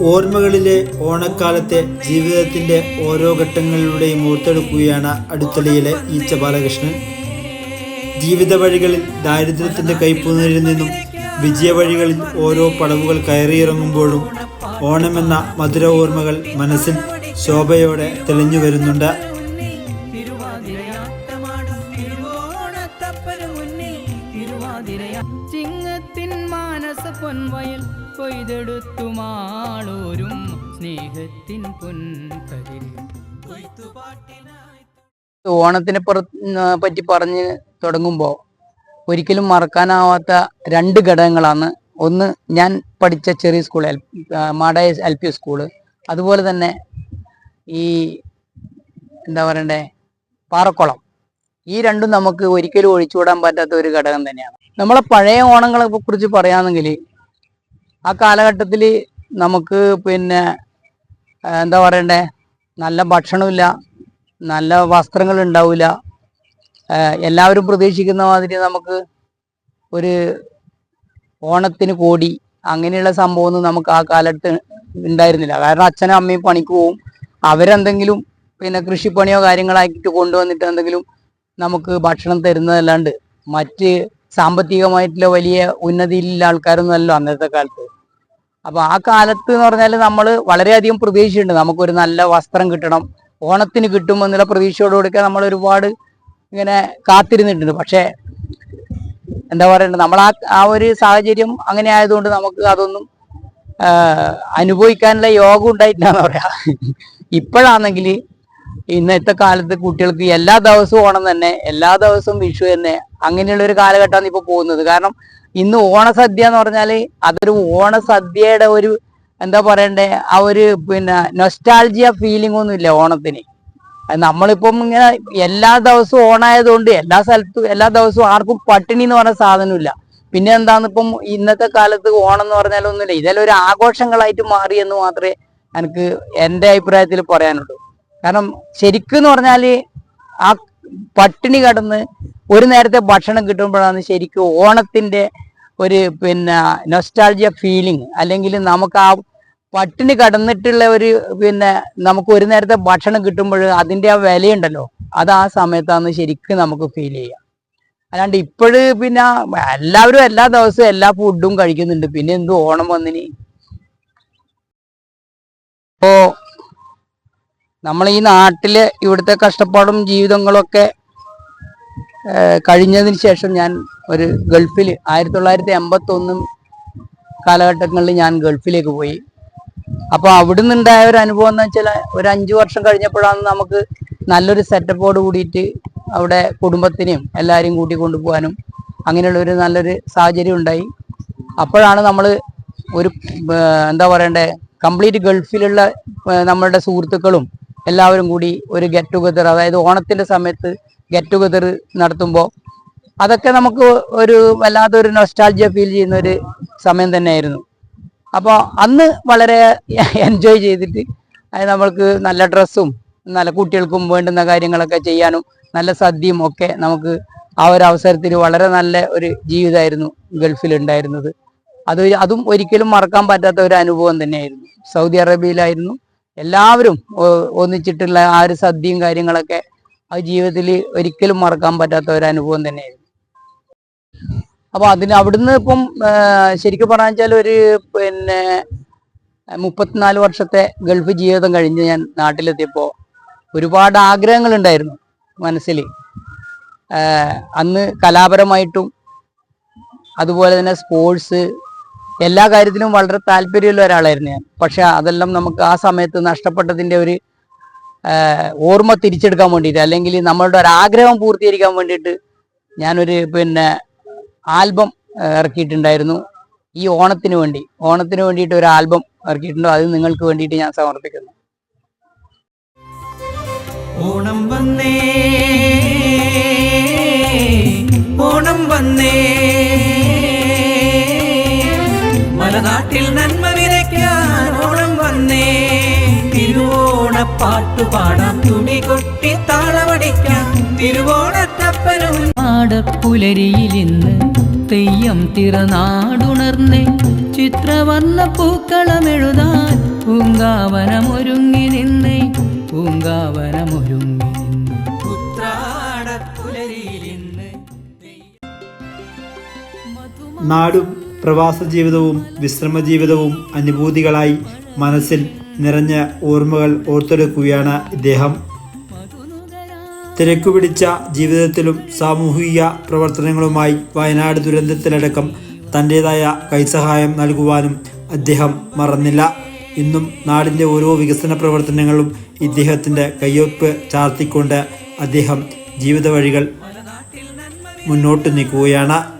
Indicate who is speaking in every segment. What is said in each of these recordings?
Speaker 1: ഓർമ്മകളിലെ ഓണക്കാലത്തെ ജീവിതത്തിന്റെ ഓരോ ഘട്ടങ്ങളിലൂടെയും ഓർത്തെടുക്കുകയാണ് അടുത്തളിയിലെ ഈച്ച ബാലകൃഷ്ണൻ. ജീവിത വഴികളിൽ ദാരിദ്ര്യത്തിന്റെ കൈപ്പുനരിൽ നിന്നും വിജയവഴികളിൽ ഓരോ പടവുകൾ കയറിയിറങ്ങുമ്പോഴും ഓണമെന്ന മധുര ഓർമ്മകൾ മനസ്സിൽ ശോഭയോടെ തെളിഞ്ഞു വരുന്നുണ്ട്.
Speaker 2: പൊൻവയൽ കൊയ്തെടുത്തു മാളൂരും സ്നേഹത്തിൻ കൊയ്ത്തുപാട്ടിനായി
Speaker 3: ഓണത്തിനെ പുറ പറ്റി പറഞ്ഞ് തുടങ്ങുമ്പോൾ ഒരിക്കലും മറക്കാനാവാത്ത രണ്ട് ഘടകങ്ങളാണ്. ഒന്ന് ഞാൻ പഠിച്ച ചെറിയ school L Madaya L P school. അതുപോലെ തന്നെ ഈ എന്താ പറയണ്ടേ പാറക്കുളം. ഈ രണ്ടും നമുക്ക് ഒരിക്കലും ഒഴിച്ചുകൂടാൻ പറ്റാത്ത ഒരു ഘടകം തന്നെയാണ്. നമ്മളെ പഴയ ഓണങ്ങളെ കുറിച്ച് പറയുകയാണെങ്കിൽ ആ കാലഘട്ടത്തിൽ നമുക്ക് പിന്നെ എന്താ പറയണ്ടേ? നല്ല ഭക്ഷണമില്ല നല്ല വസ്ത്രങ്ങൾ ഉണ്ടാവില്ല എല്ലാവരും പ്രതീക്ഷിക്കുന്ന മാതിരി നമുക്ക് ഒരു ഓണത്തിന് കോടി അങ്ങനെയുള്ള സംഭവമൊന്നും നമുക്ക് ആ കാലത്ത് ഉണ്ടായിരുന്നില്ല. കാരണം അച്ഛനും അമ്മയും പണിക്ക് പോവും. അവരെന്തെങ്കിലും പിന്നെ കൃഷിപ്പണിയോ കാര്യങ്ങളാക്കിയിട്ട് കൊണ്ടുവന്നിട്ട് എന്തെങ്കിലും നമുക്ക് ഭക്ഷണം തരുന്നതല്ലാണ്ട് മറ്റ് സാമ്പത്തികമായിട്ടുള്ള വലിയ ഉന്നതിയിലുള്ള ആൾക്കാരൊന്നും അല്ലല്ലോ അന്നത്തെ കാലത്ത്. അപ്പൊ ആ കാലത്ത് എന്ന് പറഞ്ഞാൽ നമ്മൾ വളരെയധികം പ്രതീക്ഷയുണ്ട് നമുക്കൊരു നല്ല വസ്ത്രം കിട്ടണം ഓണത്തിന് കിട്ടുമെന്നുള്ള പ്രതീക്ഷയോടുകൂടിയൊക്കെ നമ്മൾ ഒരുപാട് ഇങ്ങനെ കാത്തിരുന്നിട്ടുണ്ട്. പക്ഷേ എന്താ പറയണ്ടത് നമ്മൾ ആ ആ ഒരു സാഹചര്യം അങ്ങനെ ആയതുകൊണ്ട് നമുക്ക് അതൊന്നും അനുഭവിക്കാനുള്ള യോഗം ഉണ്ടായിട്ടില്ല എന്ന് പറയാം. ഇപ്പോഴാണെങ്കിൽ ഇന്നത്തെ കാലത്ത് കുട്ടികൾക്ക് എല്ലാ ദിവസവും ഓണം തന്നെ എല്ലാ ദിവസവും വിഷു തന്നെ അങ്ങനെയുള്ള ഒരു കാലഘട്ടമാണ് ഇപ്പൊ പോകുന്നത്. കാരണം ഇന്ന് ഓണസദ്യ എന്ന് പറഞ്ഞാൽ അതൊരു ഓണസദ്യയുടെ ഒരു എന്താ പറയണ്ടേ ആ ഒരു പിന്നെ നൊസ്റ്റാൾജിയ ഫീലിംഗ് ഒന്നും ഇല്ല ഓണത്തിന് നമ്മളിപ്പം ഇങ്ങനെ എല്ലാ ദിവസവും ഓണായതുകൊണ്ട് എല്ലാ സ്ഥലത്തും എല്ലാ ദിവസവും ആർക്കും പട്ടിണി എന്ന് പറഞ്ഞ സാധനമില്ല. പിന്നെ എന്താന്ന് ഇപ്പം ഇന്നത്തെ കാലത്ത് ഓണം എന്ന് പറഞ്ഞാൽ ഒന്നുമില്ല. ഇതെല്ലാം ഒരു ആഘോഷങ്ങളായിട്ട് മാറി എന്ന് മാത്രമേ എനിക്ക് എന്റെ അഭിപ്രായത്തിൽ പറയാനുള്ളൂ. കാരണം ശരിക്കും എന്ന് പറഞ്ഞാൽ ആ പട്ടിണി കടന്ന് ഒരു നേരത്തെ ഭക്ഷണം കിട്ടുമ്പോഴാണ് ശരിക്കും ഓണത്തിന്റെ ഒരു പിന്നെ നൊസ്റ്റാൾജിയ ഫീലിംഗ് അല്ലെങ്കിൽ നമുക്ക് ആ പട്ടിണി കടന്നിട്ടുള്ള ഒരു പിന്നെ നമുക്ക് ഒരു നേരത്തെ ഭക്ഷണം കിട്ടുമ്പോൾ അതിന്റെ ആ വിലയുണ്ടല്ലോ. അത് ആ സമയത്താണ് ശരിക്കും നമുക്ക് ഫീൽ ചെയ്യുക. അല്ലാണ്ട് ഇപ്പോഴ് പിന്നെ എല്ലാവരും എല്ലാ ദിവസവും എല്ലാ ഫുഡും കഴിക്കുന്നുണ്ട്. പിന്നെ എന്തു ഓണം വന്നിനി? ഇപ്പോ നമ്മൾ ഈ നാട്ടിലെ ഇവിടുത്തെ കഷ്ടപ്പാടും ജീവിതങ്ങളൊക്കെ കഴിഞ്ഞതിന് ശേഷം ഞാൻ ഒരു ഗൾഫിൽ ആയിരത്തി തൊള്ളായിരത്തി എൺപത്തി ഒന്നും കാലഘട്ടങ്ങളിൽ ഞാൻ ഗൾഫിലേക്ക് പോയി. അപ്പോൾ അവിടെ നിന്നുണ്ടായ ഒരു അനുഭവം എന്ന് വെച്ചാൽ ഒരു അഞ്ചു വർഷം കഴിഞ്ഞപ്പോഴാണ് നമുക്ക് നല്ലൊരു സെറ്റപ്പോട് കൂടിയിട്ട് അവിടെ കുടുംബത്തിനെയും എല്ലാവരെയും കൂട്ടി കൊണ്ടുപോകാനും അങ്ങനെയുള്ള ഒരു നല്ലൊരു സാഹചര്യം ഉണ്ടായി. അപ്പോഴാണ് നമ്മൾ ഒരു എന്താ പറയണ്ടേ കംപ്ലീറ്റ് ഗൾഫിലുള്ള നമ്മളുടെ സുഹൃത്തുക്കളും എല്ലാവരും കൂടി ഒരു ഗെറ്റ് ടുഗദർ അതായത് ഓണത്തിന്റെ സമയത്ത് ഗെറ്റ് ടുഗദർ നടത്തുമ്പോൾ അതൊക്കെ നമുക്ക് ഒരു വല്ലാത്തൊരു നൊസ്റ്റാൾജിയ ഫീൽ ചെയ്യുന്ന ഒരു സമയം തന്നെയായിരുന്നു. അപ്പോൾ അന്ന് വളരെ എൻജോയ് ചെയ്തിട്ട് അത് നമ്മൾക്ക് നല്ല ഡ്രസ്സും നല്ല കുട്ടികൾക്കും വേണ്ടുന്ന കാര്യങ്ങളൊക്കെ ചെയ്യാനും നല്ല സദ്യയും ഒക്കെ നമുക്ക് ആ ഒരു അവസരത്തിൽ വളരെ നല്ല ഒരു ജീവിതമായിരുന്നു ഗൾഫിൽ ഉണ്ടായിരുന്നത്. അത് അതും ഒരിക്കലും മറക്കാൻ പറ്റാത്ത ഒരു അനുഭവം തന്നെയായിരുന്നു. സൗദി അറേബ്യയിലായിരുന്നു. എല്ലാവരും ഒന്നിച്ചിട്ടുള്ള ആ ഒരു സദ്യയും കാര്യങ്ങളൊക്കെ ആ ജീവിതത്തിൽ ഒരിക്കലും മറക്കാൻ പറ്റാത്ത ഒരു അനുഭവം തന്നെയായിരുന്നു. അപ്പൊ അതിന് അവിടുന്ന് ഇപ്പം ശരിക്കും പറഞ്ഞു വെച്ചാൽ ഒരു പിന്നെ മുപ്പത്തിനാല് വർഷത്തെ ഗൾഫ് ജീവിതം കഴിഞ്ഞ് ഞാൻ നാട്ടിലെത്തിയപ്പോൾ ഒരുപാട് ആഗ്രഹങ്ങൾ ഉണ്ടായിരുന്നു മനസ്സിൽ. അന്ന് കലാപരമായിട്ടും അതുപോലെ തന്നെ സ്പോർട്സ് എല്ലാ കാര്യത്തിലും വളരെ താല്പര്യമുള്ള ഒരാളായിരുന്നു ഞാൻ. പക്ഷെ അതെല്ലാം നമുക്ക് ആ സമയത്ത് നഷ്ടപ്പെട്ടതിന്റെ ഒരു ഓർമ്മ തിരിച്ചെടുക്കാൻ വേണ്ടിയിട്ട് അല്ലെങ്കിൽ നമ്മളുടെ ഒരു ആഗ്രഹം പൂർത്തീകരിക്കാൻ വേണ്ടിയിട്ട് ഞാനൊരു പിന്നെ ആൽബം ഇറക്കിയിട്ടുണ്ടായിരുന്നു. ഈ ഓണത്തിന് വേണ്ടി. ഓണത്തിന് വേണ്ടിയിട്ട് ഒരു ആൽബം ഇറക്കിയിട്ടുണ്ട്. അത് നിങ്ങൾക്ക് വേണ്ടിയിട്ട് ഞാൻ സമർപ്പിക്കുന്നു.
Speaker 2: ഓണം വന്നേ. മലനാട്ടിൽ നന്മ വിതയ്ക്കാൻ ഓണം വന്നേ. തിരുവോണപ്പാട്ടു പാടാം തുണി കൊട്ടി താളമടിക്കാം. തിരുവോണത്തപ്പനും പാടപ്പുലരിയിലിന്ന് തെയ്യം തിറനാടുണർന്നേ. ചിത്രവർണ പൂക്കളമെഴുതാൻ പൂങ്കാവനമൊരുങ്ങി നിന്നേ. പൂങ്കാവനമൊരുങ്ങി നിന്ന്.
Speaker 1: നാടും പ്രവാസ ജീവിതവും വിശ്രമ ജീവിതവും അനുഭൂതികളായി മനസ്സിൽ നിറഞ്ഞ ഓർമ്മകൾ ഓർത്തെടുക്കുകയാണ് ഇദ്ദേഹം. തിരക്കു പിടിച്ച ജീവിതത്തിലും സാമൂഹിക പ്രവർത്തനങ്ങളുമായി വയനാട് ദുരന്തത്തിലടക്കം തന്റെതായ കൈസഹായം നൽകുവാനും അദ്ദേഹം മറന്നില്ല. ഇന്നും നാടിന്റെ ഓരോ വികസന പ്രവർത്തനങ്ങളും ഇദ്ദേഹത്തിന്റെ കയ്യൊപ്പ് ചാർത്തിക്കൊണ്ട് അദ്ദേഹം ജീവിത വഴികൾ മുന്നോട്ട് നീക്കുകയാണ്.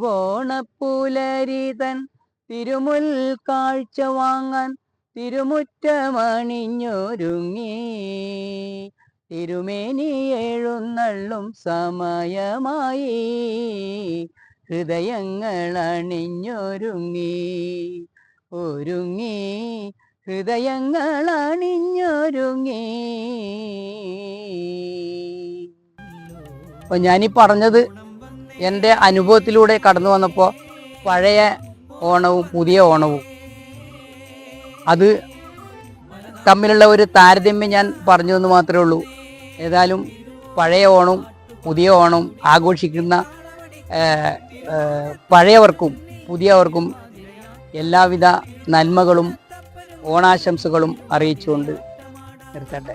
Speaker 3: തിരുവോണപ്പുലരി തൻ തിരുമുൽ കാഴ്ച വാങ്ങാൻ തിരുമുറ്റമണിഞ്ഞൊരുങ്ങി. തിരുമേനി എഴുന്നള്ളും സമയമായി. ഹൃദയങ്ങൾ അണിഞ്ഞൊരുങ്ങി. ഒരുങ്ങി. ഹൃദയങ്ങൾ അണിഞ്ഞൊരുങ്ങി. അപ്പൊ ഞാനീ പറഞ്ഞത് എന്റെ അനുഭവത്തിലൂടെ കടന്നു വന്നപ്പോൾ പഴയ ഓണവും പുതിയ ഓണവും. അത് തമ്മിലുള്ള ഒരു താരതമ്യം ഞാൻ പറഞ്ഞു എന്ന് മാത്രമേ ഉള്ളൂ. ഏതായാലും പഴയ ഓണവും പുതിയ ഓണവും ആഘോഷിക്കുന്ന പഴയവർക്കും പുതിയവർക്കും എല്ലാവിധ നന്മകളും ഓണാശംസകളും അറിയിച്ചുകൊണ്ട് നിർത്തട്ടെ.